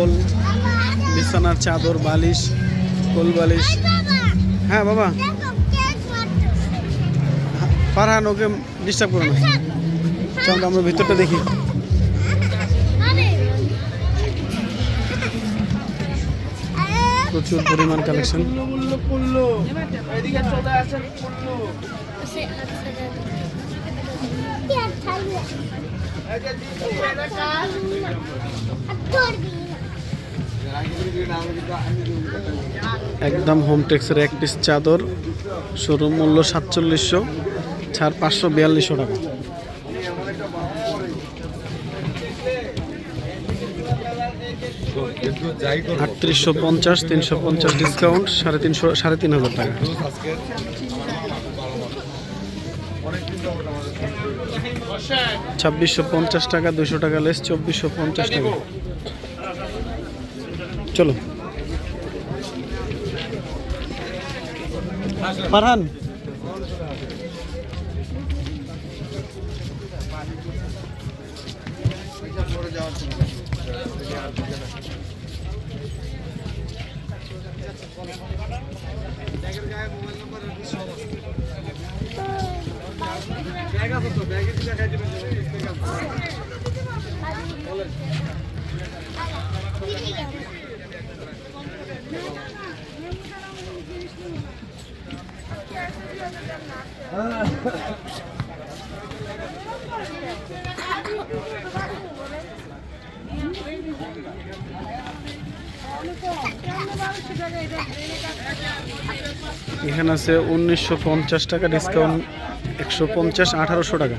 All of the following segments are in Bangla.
কম্বল বিছানার চাদর, বালিশ কোল বালিশ। হ্যাঁ বাবা। ফারহান, ওকে ডিস্টার্ব করো না। চল, আমরা ভিতরটা দেখি। প্রচুর পরিমাণ কালেকশন একদম হোম টেক্সের এক পিস চাদর শোরুম মূল্য সাতচল্লিশশো, ছাড় পাঁচশো বিয়াল্লিশশো টাকা। আটত্রিশশো পঞ্চাশ, তিনশো পঞ্চাশ ডিসকাউন্ট সাড়ে তিনশো, সাড়ে তিন হাজার টাকা। ছাব্বিশশো পঞ্চাশ টাকা দুশো টাকা লেস চব্বিশশো পঞ্চাশ টাকা। চলো ফারহান এখানে আছে উনিশশো পঞ্চাশ টাকা ডিসকাউন্ট একশো পঞ্চাশ আঠারোশো টাকা।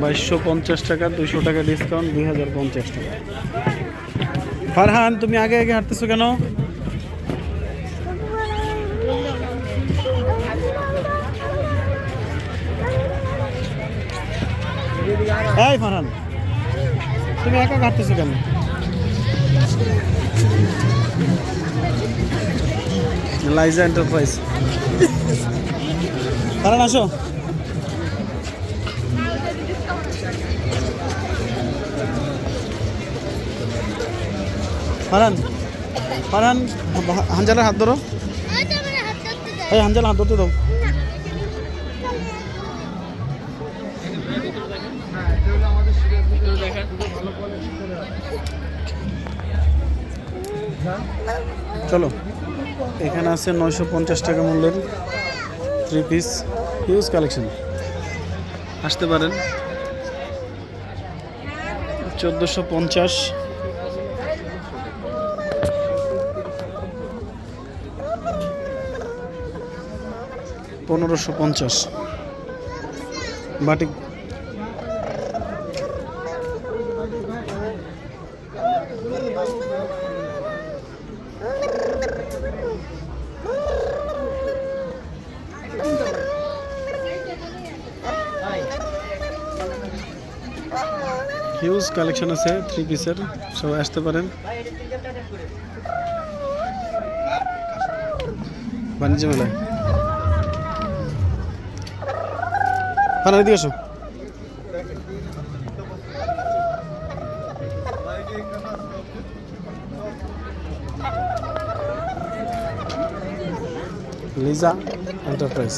বাইশশো পঞ্চাশ টাকা দুশো টাকা ডিসকাউন্ট দুই হাজার পঞ্চাশ টাকা। ফারহান, তুমি আগে আগে হাঁটতেছো কেন? এই ফারহান, তুমি একা কাটতেছো কেন? লাইজা এন্টারপ্রাইজ। ফারহান, আসো। ফারহান ফারহান হাঞ্জালার হাত ধরো। এই হাঞ্জালা হাত ধরতে দাও। চলো, এখানে আছে নয়শো পঞ্চাশ টাকা মূল্যের থ্রি পিস হিউজ কালেকশন আসতে পারেন। চোদ্দোশো পঞ্চাশ পনেরোশো পঞ্চাশ। বাটিক। হিউজ কালেকশন আছে থ্রি পিসের সবাই আসতে পারেন। বাণিজ্য মেলায় হ্যাঁ এদিকে এসো লিজা এন্টারপ্রাইজ